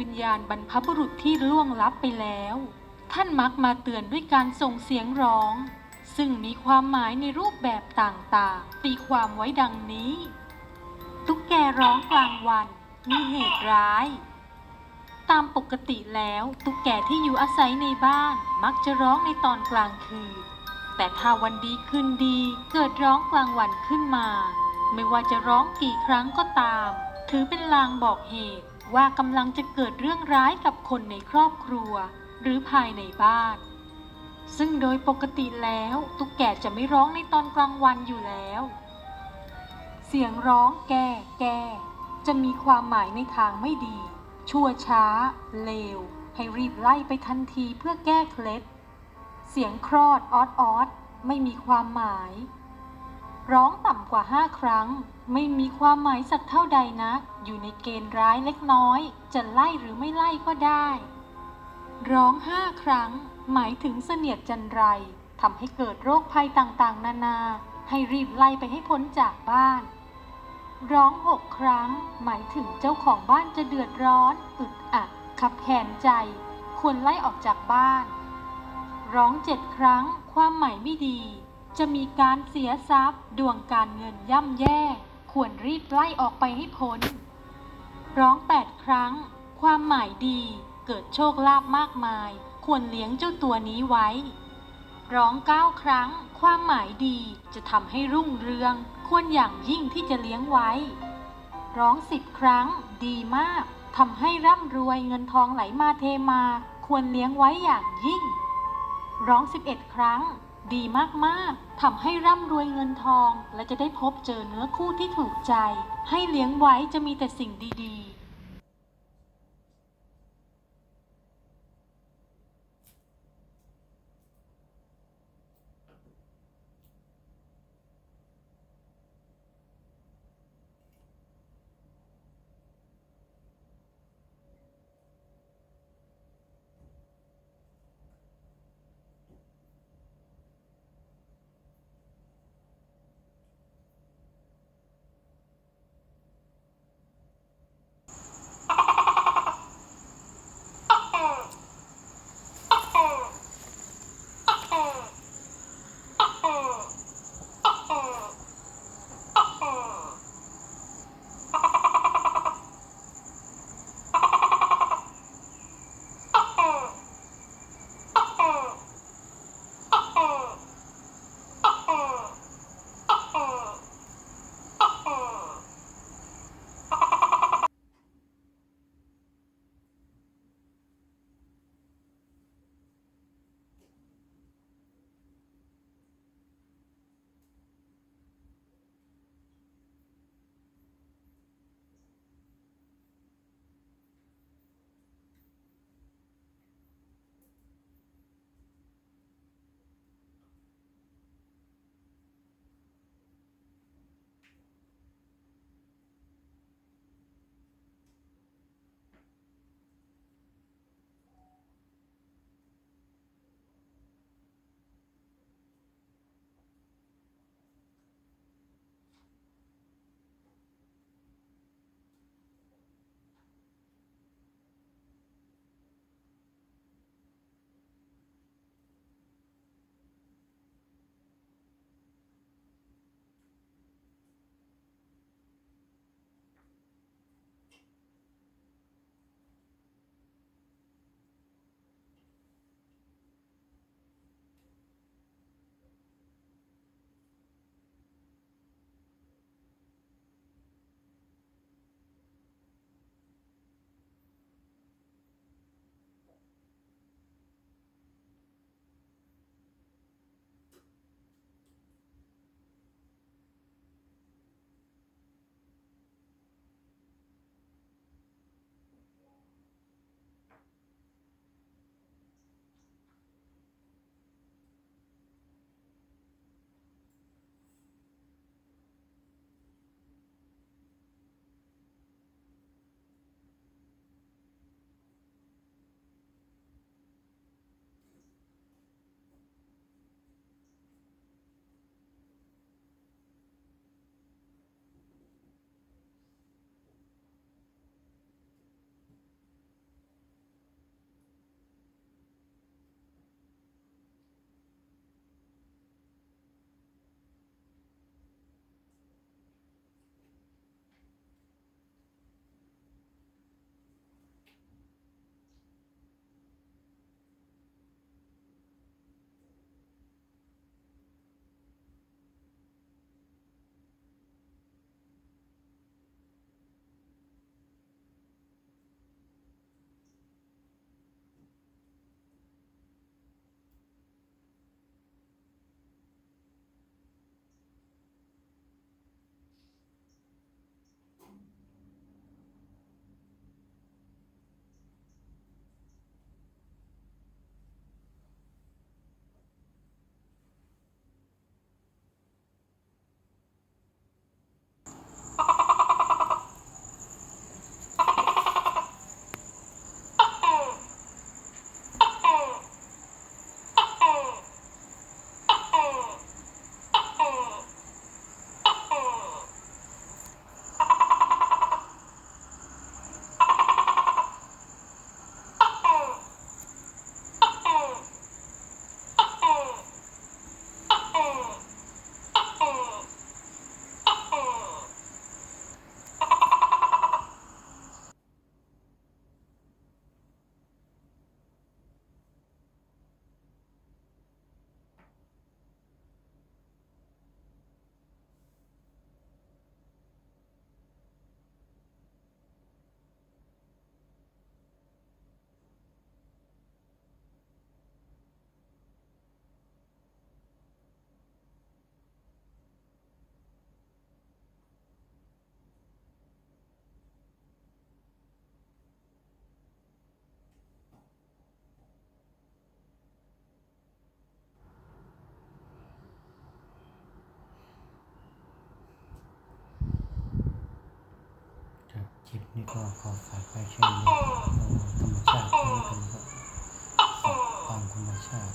วิญญาณบรรพบุรุษที่ล่วงลับไปแล้ว ท่านมักมาเตือนด้วยการส่งเสียงร้อง ซึ่งมีความหมายในรูปแบบต่างๆ ตีความไว้ดังนี้ ตุ๊กแกร้องกลางวันมีเหตุร้าย ตามปกติแล้วตุ๊กแกที่อยู่อาศัยในบ้านมักจะร้องในตอนกลางคืน แต่ถ้าวันดีคืนดีเกิดร้องกลางวันขึ้นมา ไม่ว่าจะร้องกี่ครั้งก็ตาม ถือเป็นลางบอกเหตุ ว่ากำลังจะเกิดเรื่องร้ายกับคนในครอบครัว หรือภายในบ้าน ซึ่งโดยปกติแล้วตุ๊กแกจะไม่ร้องในตอนกลางวันอยู่แล้ว เสียงร้องแก่แก่จะมีความหมายในทางไม่ดี ชั่วช้า เลว ให้รีบไล่ไปทันทีเพื่อแก้เคล็ด เสียงครอดออดออดไม่มีความหมาย ร้องต่ำกว่าห้าครั้ง ไม่มีความหมายสักเท่าใดนะอยู่ในเกณฑ์ร้ายเล็กน้อย จะไล่หรือไม่ไล่ก็ได้ ร้องห้าครั้ง หมายถึงเสนียดจันไรทำให้เกิดโรคภัยต่างๆ นานา ให้รีบไล่ไปให้พ้นจากบ้าน ร้องหกครั้ง หมายถึงเจ้าของบ้านจะเดือดร้อน อึดอัดขับแขนใจ ควรไล่ออกจากบ้าน ร้องเจ็ดครั้ง ความหมายไม่ดี จะมีการเสียทรัพย์ ดวงการเงินย่ำแย่ ควรรีบไล่ออกไปให้พ้น ร้องแปดครั้ง ความหมายดี เกิดโชคลาภมากมาย ควรเลี้ยงเจ้าตัวนี้ไว้ ร้องเก้าครั้ง ความหมายดีจะทำให้รุ่งเรือง ควรอย่างยิ่งที่จะเลี้ยงไว้ ร้องสิบครั้ง ดีมากทำให้ร่ำรวยเงินทองไหลมาเทมา ควรเลี้ยงไว้อย่างยิ่ง ร้องสิบเอ็ดครั้ง ดีมากๆ ทำให้ร่ำรวยเงินทอง และจะได้พบเจอเนื้อคู่ที่ถูกใจ ให้เลี้ยงไว้จะมีแต่สิ่งดีๆ คลิปนี้ก็ขอฝากไปแค่นี้ธรรมชาติที่เป็นแบบความธรรมชาติ